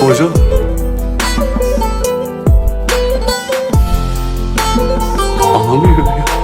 뭐죠? 아, 아무래요.